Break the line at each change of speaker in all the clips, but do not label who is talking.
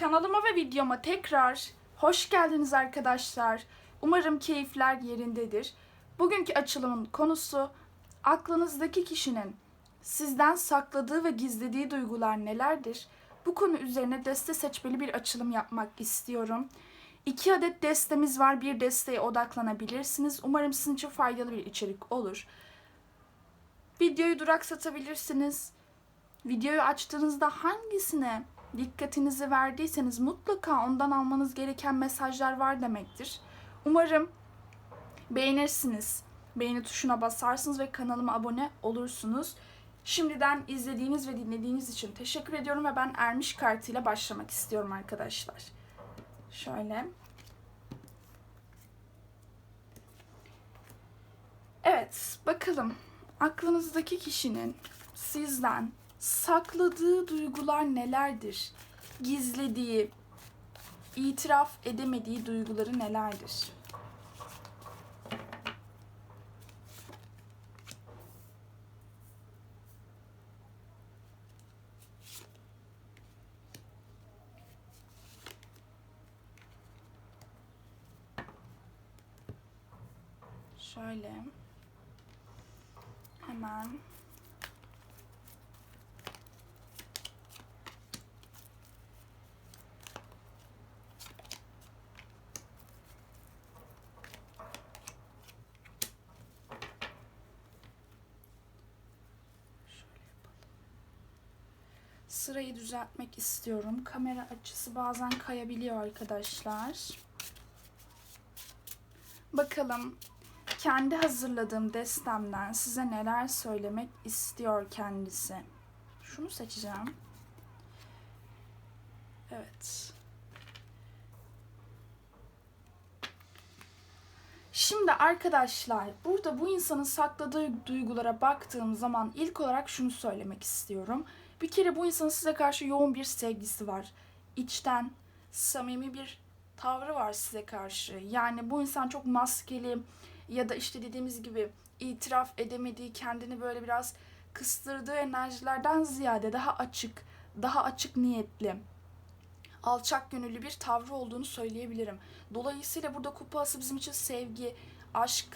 Kanalıma ve videoma tekrar hoş geldiniz arkadaşlar. Umarım keyifler yerindedir. Bugünkü açılımın konusu aklınızdaki kişinin sizden sakladığı ve gizlediği duygular nelerdir? Bu konu üzerine deste seçmeli bir açılım yapmak istiyorum. İki adet destemiz var. Bir desteye odaklanabilirsiniz. Umarım sizin için faydalı bir içerik olur. Videoyu duraksatabilirsiniz. Videoyu açtığınızda hangisine dikkatinizi verdiyseniz mutlaka ondan almanız gereken mesajlar var demektir. Umarım beğenirsiniz. Beğeni tuşuna basarsınız ve kanalıma abone olursunuz. Şimdiden izlediğiniz ve dinlediğiniz için teşekkür ediyorum ve ben Ermiş kartıyla başlamak istiyorum arkadaşlar. Şöyle. Evet, bakalım aklınızdaki kişinin sizden sakladığı duygular nelerdir? Gizlediği, itiraf edemediği duyguları nelerdir? Şöyle. Hemen Sırayı düzeltmek istiyorum. Kamera açısı bazen kayabiliyor arkadaşlar. Bakalım kendi hazırladığım destemden size neler söylemek istiyor kendisi. Şunu seçeceğim. Evet. Şimdi arkadaşlar burada bu insanın sakladığı duygulara baktığım zaman ilk olarak şunu söylemek istiyorum. Bir kere bu insanın size karşı yoğun bir sevgisi var. İçten, samimi bir tavrı var size karşı. Yani bu insan çok maskeli ya da işte dediğimiz gibi itiraf edemediği, kendini böyle biraz kıstırdığı enerjilerden ziyade daha açık, daha açık niyetli, alçak gönüllü bir tavrı olduğunu söyleyebilirim. Dolayısıyla burada kupası bizim için sevgi, aşk,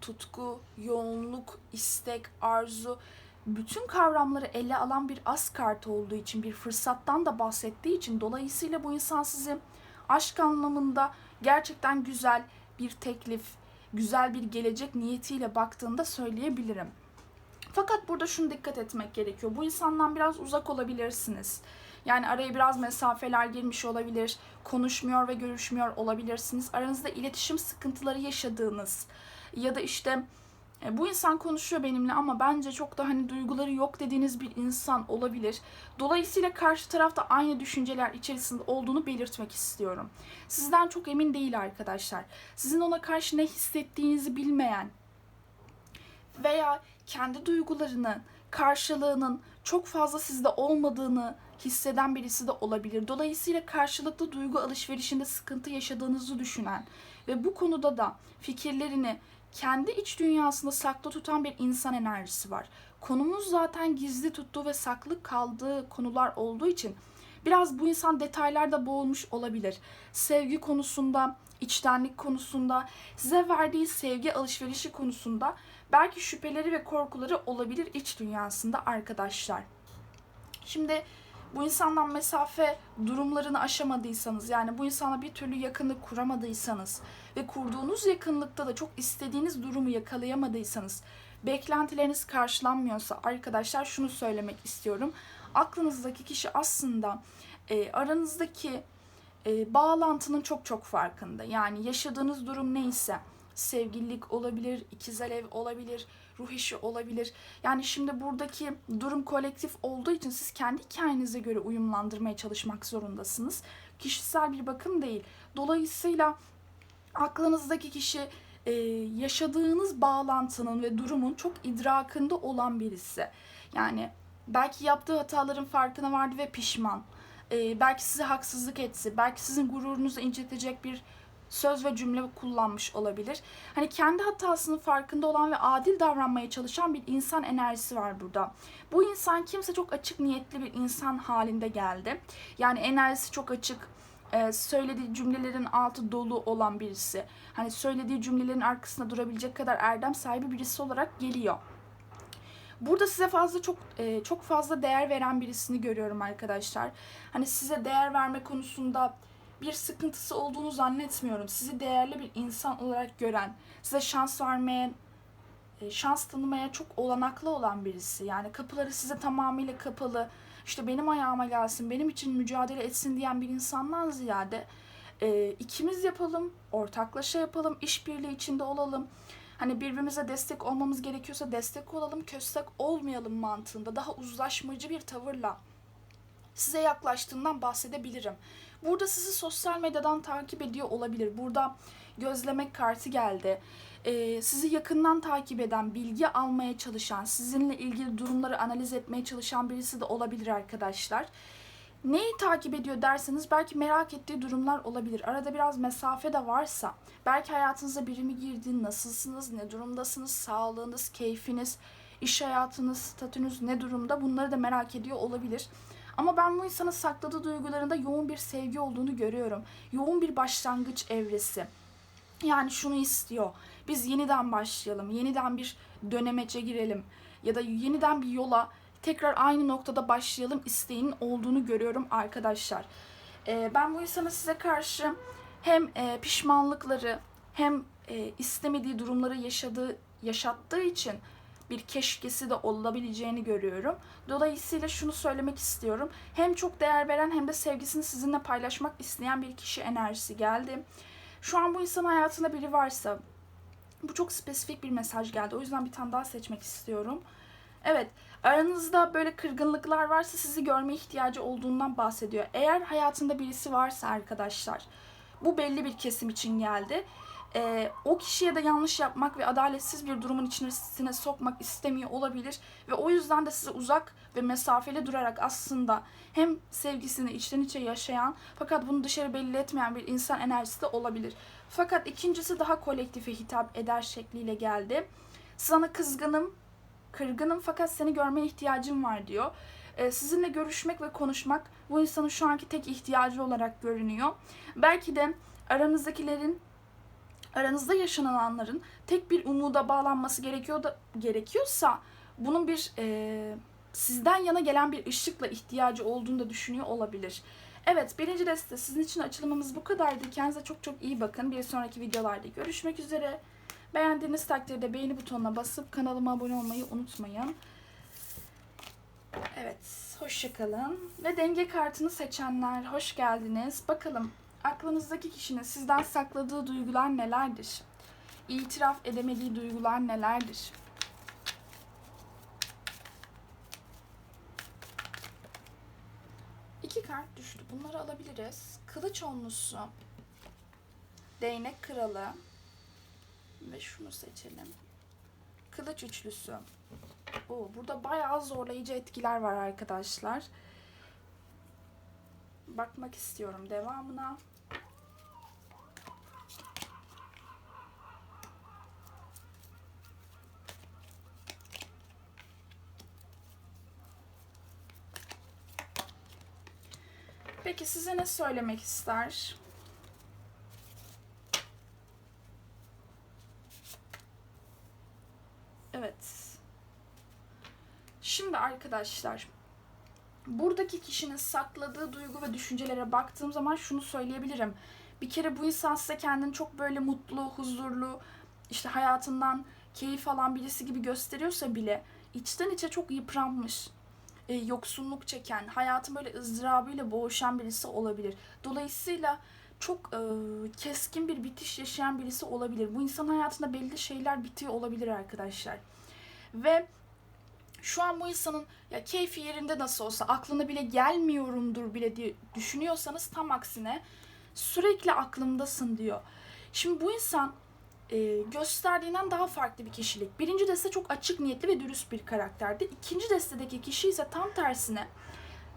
tutku, yoğunluk, istek, arzu bütün kavramları ele alan bir as kartı olduğu için bir fırsattan da bahsettiği için dolayısıyla bu insan sizi aşk anlamında gerçekten güzel bir teklif, güzel bir gelecek niyetiyle baktığında söyleyebilirim. Fakat burada şunu dikkat etmek gerekiyor. Bu insandan biraz uzak olabilirsiniz. Yani araya biraz mesafeler girmiş olabilir, konuşmuyor ve görüşmüyor olabilirsiniz. Aranızda iletişim sıkıntıları yaşadığınız ya da işte e, bu insan konuşuyor benimle ama bence çok da hani duyguları yok dediğiniz bir insan olabilir. Dolayısıyla karşı tarafta aynı düşünceler içerisinde olduğunu belirtmek istiyorum. Sizden çok emin değil arkadaşlar. Sizin ona karşı ne hissettiğinizi bilmeyen veya kendi duygularını, karşılığının çok fazla sizde olmadığını hisseden birisi de olabilir. Dolayısıyla karşılıklı duygu alışverişinde sıkıntı yaşadığınızı düşünen ve bu konuda da fikirlerini kendi iç dünyasında saklı tutan bir insan enerjisi var. Konumuz zaten gizli tuttuğu ve saklı kaldığı konular olduğu için biraz bu insan detaylarda boğulmuş olabilir. Sevgi konusunda, içtenlik konusunda, size verdiği sevgi alışverişi konusunda belki şüpheleri ve korkuları olabilir iç dünyasında arkadaşlar. Şimdi bu insandan mesafe durumlarını aşamadıysanız yani bu insana bir türlü yakınlık kuramadıysanız ve kurduğunuz yakınlıkta da çok istediğiniz durumu yakalayamadıysanız beklentileriniz karşılanmıyorsa arkadaşlar şunu söylemek istiyorum. Aklınızdaki kişi aslında e, aranızdaki e, bağlantının çok çok farkında. Yani yaşadığınız durum neyse sevgililik olabilir, ikizel ev olabilir, ruh işi olabilir. Yani şimdi buradaki durum kolektif olduğu için siz kendi hikayenize göre uyumlandırmaya çalışmak zorundasınız. Kişisel bir bakım değil. Dolayısıyla aklınızdaki kişi e, yaşadığınız bağlantının ve durumun çok idrakında olan birisi. Yani belki yaptığı hataların farkına vardı ve pişman. E, belki size haksızlık etse, belki sizin gururunuzu incitecek bir söz ve cümle kullanmış olabilir. Hani kendi hatasının farkında olan ve adil davranmaya çalışan bir insan enerjisi var burada. Bu insan kimse çok açık niyetli bir insan halinde geldi. Yani enerjisi çok açık, e, söylediği cümlelerin altı dolu olan birisi. Hani söylediği cümlelerin arkasında durabilecek kadar erdem sahibi birisi olarak geliyor. Burada size fazla çok e, çok fazla değer veren birisini görüyorum arkadaşlar. Hani size değer verme konusunda bir sıkıntısı olduğunu zannetmiyorum. Sizi değerli bir insan olarak gören, size şans vermeye, e, şans tanımaya çok olanaklı olan birisi. Yani kapıları size tamamıyla kapalı. İşte benim ayağıma gelsin, benim için mücadele etsin diyen bir insandan ziyade e, ikimiz yapalım, ortaklaşa yapalım, işbirliği içinde olalım. Hani birbirimize destek olmamız gerekiyorsa destek olalım, köstek olmayalım mantığında daha uzlaşmacı bir tavırla size yaklaştığından bahsedebilirim. Burada sizi sosyal medyadan takip ediyor olabilir. Burada gözleme kartı geldi. Ee, sizi yakından takip eden, bilgi almaya çalışan, sizinle ilgili durumları analiz etmeye çalışan birisi de olabilir arkadaşlar. Neyi takip ediyor derseniz belki merak ettiği durumlar olabilir. Arada biraz mesafe de varsa belki hayatınıza biri mi girdi, nasılsınız, ne durumdasınız, sağlığınız, keyfiniz, iş hayatınız, statünüz ne durumda bunları da merak ediyor olabilir. Ama ben bu insanın sakladığı duygularında yoğun bir sevgi olduğunu görüyorum. Yoğun bir başlangıç evresi. Yani şunu istiyor. Biz yeniden başlayalım. Yeniden bir dönemece girelim. Ya da yeniden bir yola tekrar aynı noktada başlayalım isteğinin olduğunu görüyorum arkadaşlar. Ee, ben bu insanı size karşı hem e, pişmanlıkları hem e, istemediği durumları yaşadığı yaşattığı için bir keşkesi de olabileceğini görüyorum. Dolayısıyla şunu söylemek istiyorum. Hem çok değer veren hem de sevgisini sizinle paylaşmak isteyen bir kişi enerjisi geldi. Şu an bu insan hayatında biri varsa bu çok spesifik bir mesaj geldi. O yüzden bir tane daha seçmek istiyorum. Evet, aranızda böyle kırgınlıklar varsa sizi görme ihtiyacı olduğundan bahsediyor. Eğer hayatında birisi varsa arkadaşlar, bu belli bir kesim için geldi. Ee, o kişiye de yanlış yapmak ve adaletsiz bir durumun içerisine sokmak istemiyor olabilir ve o yüzden de size uzak ve mesafeli durarak aslında hem sevgisini içten içe yaşayan fakat bunu dışarı belli etmeyen bir insan enerjisi de olabilir. Fakat ikincisi daha kolektife hitap eder şekliyle geldi. Sana kızgınım, kırgınım fakat seni görmeye ihtiyacım var diyor. Ee, sizinle görüşmek ve konuşmak bu insanın şu anki tek ihtiyacı olarak görünüyor. Belki de aranızdakilerin aranızda yaşananların tek bir umuda bağlanması gerekiyor da gerekiyorsa bunun bir e, sizden yana gelen bir ışıkla ihtiyacı olduğunu da düşünüyor olabilir. Evet birinci deste sizin için açılımımız bu kadardı. Kendinize çok çok iyi bakın. Bir sonraki videolarda görüşmek üzere. Beğendiğiniz takdirde beğeni butonuna basıp kanalıma abone olmayı unutmayın. Evet, hoşçakalın. Ve denge kartını seçenler hoş geldiniz. Bakalım aklınızdaki kişinin sizden sakladığı duygular nelerdir? İtiraf edemediği duygular nelerdir? İki kart düştü. Bunları alabiliriz. Kılıç onlusu, değnek kralı ve şunu seçelim. Kılıç üçlüsü. Oo, burada bayağı zorlayıcı etkiler var arkadaşlar. Bakmak istiyorum devamına. Peki size ne söylemek ister? Evet. Şimdi arkadaşlar buradaki kişinin sakladığı duygu ve düşüncelere baktığım zaman şunu söyleyebilirim. Bir kere bu insan size kendini çok böyle mutlu, huzurlu, işte hayatından keyif alan birisi gibi gösteriyorsa bile içten içe çok yıpranmış, e, yoksunluk çeken, hayatın böyle ızdırabıyla boğuşan birisi olabilir. Dolayısıyla çok e, keskin bir bitiş yaşayan birisi olabilir. Bu insan hayatında belli şeyler bitiyor olabilir arkadaşlar. Ve şu an bu insanın ya keyfi yerinde nasıl olsa aklına bile gelmiyorumdur bile diye düşünüyorsanız tam aksine sürekli aklımdasın diyor. Şimdi bu insan e, gösterdiğinden daha farklı bir kişilik. Birinci deste çok açık niyetli ve dürüst bir karakterdi. İkinci destedeki kişi ise tam tersine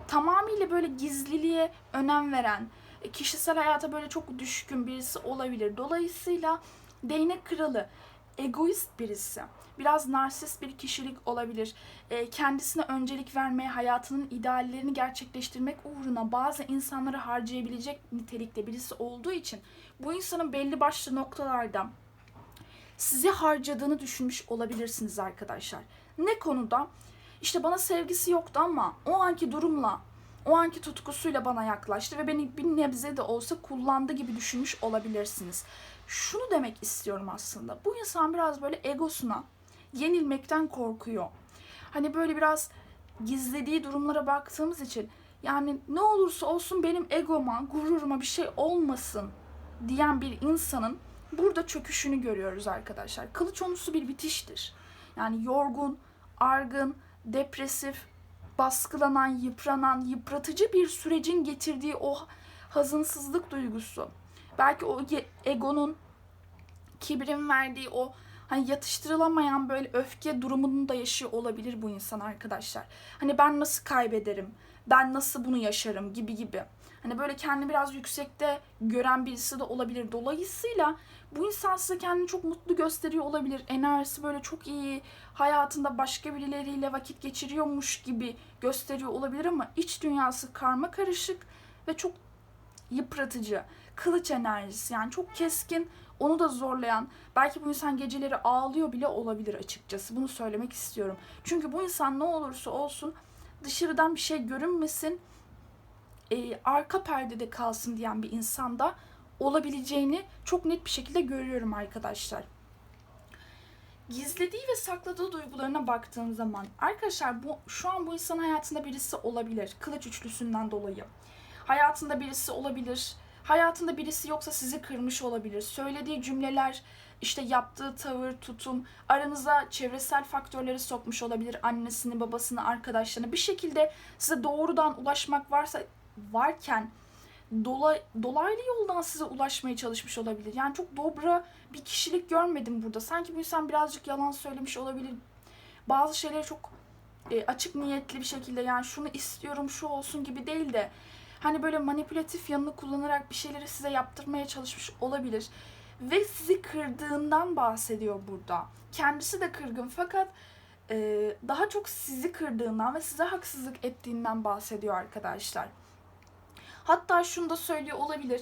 tamamıyla böyle gizliliğe önem veren, e, kişisel hayata böyle çok düşkün birisi olabilir. Dolayısıyla değnek kralı egoist birisi. Biraz narsist bir kişilik olabilir. E, kendisine öncelik vermeye, hayatının ideallerini gerçekleştirmek uğruna bazı insanları harcayabilecek nitelikte birisi olduğu için bu insanın belli başlı noktalarda sizi harcadığını düşünmüş olabilirsiniz arkadaşlar. Ne konuda? İşte bana sevgisi yoktu ama o anki durumla, o anki tutkusuyla bana yaklaştı ve beni bir nebze de olsa kullandı gibi düşünmüş olabilirsiniz. Şunu demek istiyorum aslında. Bu insan biraz böyle egosuna yenilmekten korkuyor. Hani böyle biraz gizlediği durumlara baktığımız için yani ne olursa olsun benim egoma, gururuma bir şey olmasın diyen bir insanın burada çöküşünü görüyoruz arkadaşlar. Kılıç onusu bir bitiştir. Yani yorgun, argın, depresif, baskılanan, yıpranan, yıpratıcı bir sürecin getirdiği o hazınsızlık duygusu. Belki o egonun, kibrin verdiği o hani yatıştırılamayan böyle öfke durumunu da yaşıyor olabilir bu insan arkadaşlar. Hani ben nasıl kaybederim? Ben nasıl bunu yaşarım gibi gibi. Hani böyle kendini biraz yüksekte gören birisi de olabilir. Dolayısıyla bu insan size kendini çok mutlu gösteriyor olabilir. Enerjisi böyle çok iyi. Hayatında başka birileriyle vakit geçiriyormuş gibi gösteriyor olabilir ama iç dünyası karma karışık ve çok yıpratıcı. Kılıç enerjisi yani çok keskin, onu da zorlayan, belki bu insan geceleri ağlıyor bile olabilir açıkçası. Bunu söylemek istiyorum. Çünkü bu insan ne olursa olsun dışarıdan bir şey görünmesin, e, arka perdede kalsın diyen bir insanda olabileceğini çok net bir şekilde görüyorum arkadaşlar. Gizlediği ve sakladığı duygularına baktığım zaman arkadaşlar bu şu an bu insan hayatında birisi olabilir. Kılıç üçlüsünden dolayı. Hayatında birisi olabilir. Hayatında birisi yoksa sizi kırmış olabilir. Söylediği cümleler, işte yaptığı tavır, tutum, aranıza çevresel faktörleri sokmuş olabilir. Annesini, babasını, arkadaşlarını. Bir şekilde size doğrudan ulaşmak varsa varken dola, dolaylı yoldan size ulaşmaya çalışmış olabilir. Yani çok dobra bir kişilik görmedim burada. Sanki bu insan birazcık yalan söylemiş olabilir. Bazı şeyleri çok e, açık niyetli bir şekilde yani şunu istiyorum şu olsun gibi değil de hani böyle manipülatif yanını kullanarak bir şeyleri size yaptırmaya çalışmış olabilir. Ve sizi kırdığından bahsediyor burada. Kendisi de kırgın fakat e, daha çok sizi kırdığından ve size haksızlık ettiğinden bahsediyor arkadaşlar. Hatta şunu da söylüyor olabilir.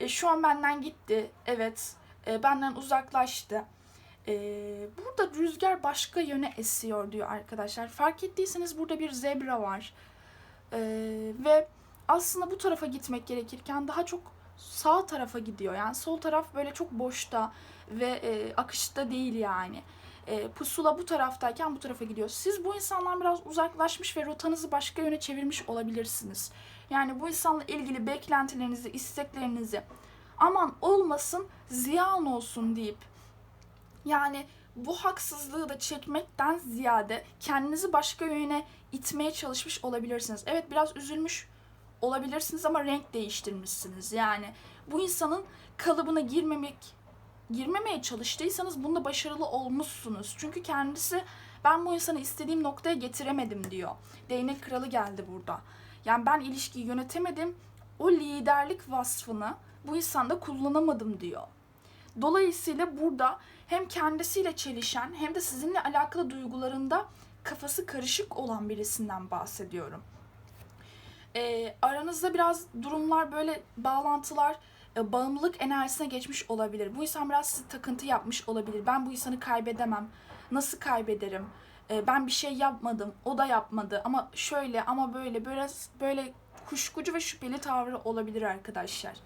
E, şu an benden gitti. Evet. E, benden uzaklaştı. E, burada rüzgar başka yöne esiyor diyor arkadaşlar. Fark ettiyseniz burada bir zebra var. E, ve aslında bu tarafa gitmek gerekirken daha çok sağ tarafa gidiyor. Yani sol taraf böyle çok boşta ve e, akışta değil yani. E, pusula bu taraftayken bu tarafa gidiyor. Siz bu insandan biraz uzaklaşmış ve rotanızı başka yöne çevirmiş olabilirsiniz. Yani bu insanla ilgili beklentilerinizi, isteklerinizi aman olmasın, ziyan olsun deyip yani bu haksızlığı da çekmekten ziyade kendinizi başka yöne itmeye çalışmış olabilirsiniz. Evet biraz üzülmüş olabilirsiniz ama renk değiştirmişsiniz. Yani bu insanın kalıbına girmemek girmemeye çalıştıysanız bunda başarılı olmuşsunuz. Çünkü kendisi ben bu insanı istediğim noktaya getiremedim diyor. Değnek kralı geldi burada. Yani ben ilişkiyi yönetemedim. O liderlik vasfını bu insanda kullanamadım diyor. Dolayısıyla burada hem kendisiyle çelişen hem de sizinle alakalı duygularında kafası karışık olan birisinden bahsediyorum. Ee, aranızda biraz durumlar böyle bağlantılar e, bağımlılık enerjisine geçmiş olabilir. Bu insan biraz sizi takıntı yapmış olabilir. Ben bu insanı kaybedemem. Nasıl kaybederim? E, ben bir şey yapmadım. O da yapmadı. Ama şöyle ama böyle biraz böyle kuşkucu ve şüpheli tavrı olabilir arkadaşlar.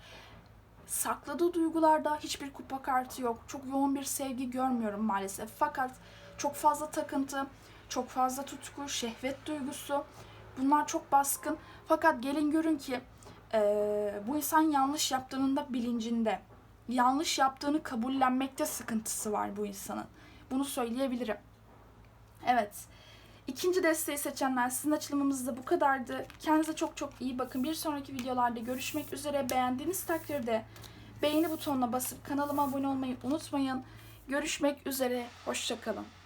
Sakladığı duygularda hiçbir kupa kartı yok. Çok yoğun bir sevgi görmüyorum maalesef. Fakat çok fazla takıntı, çok fazla tutku, şehvet duygusu bunlar çok baskın. Fakat gelin görün ki e, bu insan yanlış yaptığının da bilincinde. Yanlış yaptığını kabullenmekte sıkıntısı var bu insanın. Bunu söyleyebilirim. Evet. İkinci desteği seçenler sizin açılımımız da bu kadardı. Kendinize çok çok iyi bakın. Bir sonraki videolarda görüşmek üzere. Beğendiğiniz takdirde beğeni butonuna basıp kanalıma abone olmayı unutmayın. Görüşmek üzere. Hoşçakalın.